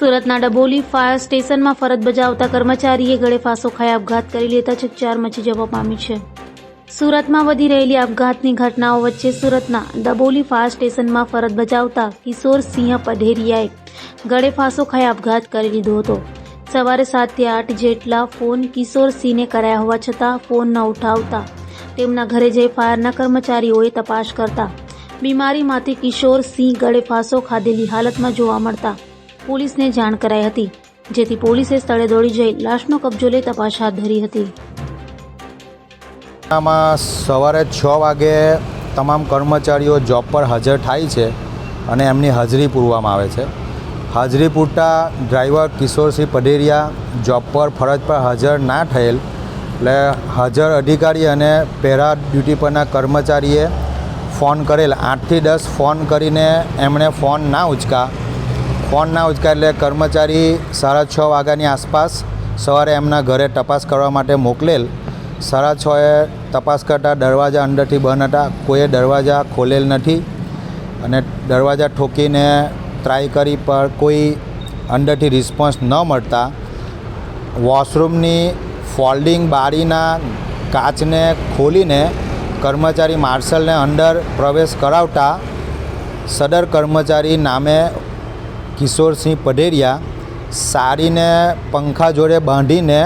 સુરતના ડબોલી ફાયર સ્ટેશનમાં ફરજ બજાવતા કર્મચારીએ ગળે ફાંસો ખાઈ આપઘાત કરી લેતા ચકચાર મચી જવા પામી છે. સુરતમાં વધી રહેલી આપઘાતની ઘટનાઓ વચ્ચે સુરતના ડબોલી ફાયર સ્ટેશનમાં ફરજ બજાવતા કિશોર સિંહ પઢેરિયાએ ગળે ફાંસો ખાઈ આપઘાત કરી લીધો હતો. સવારે સાતથી આઠ જેટલા ફોન કિશોર સિંહને કરાયા હોવા છતાં ફોન ન ઉઠાવતા તેમના ઘરે જઈ ફાયરના કર્મચારીઓએ તપાસ કરતા. બીમારીમાંથી કિશોર સિંહ ગળે ફાંસો ખાધેલી હાલતમાં જોવા મળતા પોલીસને જાણ કરાઈ હતી, જેથી પોલીસે સ્થળે દોડી જઈ લાશનો કબજો લઈ તપાસ હાથ ધરી હતી. આમાં સવારે છ વાગે તમામ કર્મચારીઓ જોબ પર હાજર થાય છે અને એમની હાજરી પૂરવામાં આવે છે. હાજરી પૂરતા ડ્રાઈવર કિશોરસિંહ પઢેરિયા જોબ પર ફરજ પર હાજર ના થયેલ, એટલે હાજર અધિકારી અને પેરા ડ્યુટી પરના કર્મચારીએ ફોન કરેલ. આઠથી દસ ફોન કરીને એમણે ફોન ના ઉચકા ફોન ના એટલે કર્મચારી સાડા છ વાગ્યાની આસપાસ સવારે એમના ઘરે તપાસ કરવા માટે મોકલેલ. સાડા છએ તપાસ કરતાં દરવાજા અંદરથી બંધ હતા. કોઈએ દરવાજા ખોલેલ નથી અને દરવાજા ઠોકીને ટ્રાય કરી પર કોઈ અંદરથી રિસ્પોન્સ ન મળતા વોશરૂમની ફોલ્ડિંગ બારીના કાચને ખોલીને કર્મચારી માર્શલને અંદર પ્રવેશ કરાવતા સદર કર્મચારી નામે કિશોરસિંહ પઢેરિયા સાડીને પંખા જોડે બાંધીને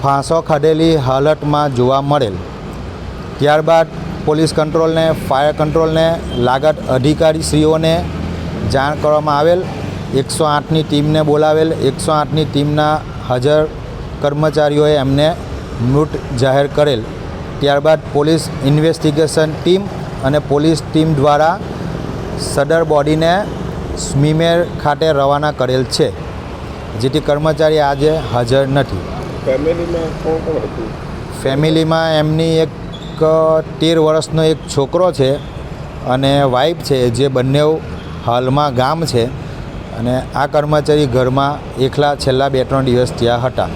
ફાંસો ખાધેલી હાલતમાં જોવા મળેલ. ત્યારબાદ પોલીસ કંટ્રોલને, ફાયર કંટ્રોલને, લાગત અધિકારીશ્રીઓને જાણ કરવામાં આવેલ. એકસો આઠની ટીમને બોલાવેલ. એકસો આઠની ટીમના હાજર કર્મચારીઓએ એમને મૃત જાહેર કરેલ. ત્યારબાદ પોલીસ ઇન્વેસ્ટિગેશન ટીમ અને પોલીસ ટીમ દ્વારા સદર બોડીને સ્મીમેર ખાતે રવાના કરેલ છે જેથી કર્મચારી આજે હાજર નથી. ફેમિલીમાં કોણ કોણ હતું? ફેમિલીમાં એમની એક તેર વર્ષનો એક છોકરો છે અને વાઇફ છે જે બંને હાલમાં ગામ છે અને આ કર્મચારી ઘરમાં એકલા છેલ્લા બે ત્રણ દિવસ ત્યાં હતા.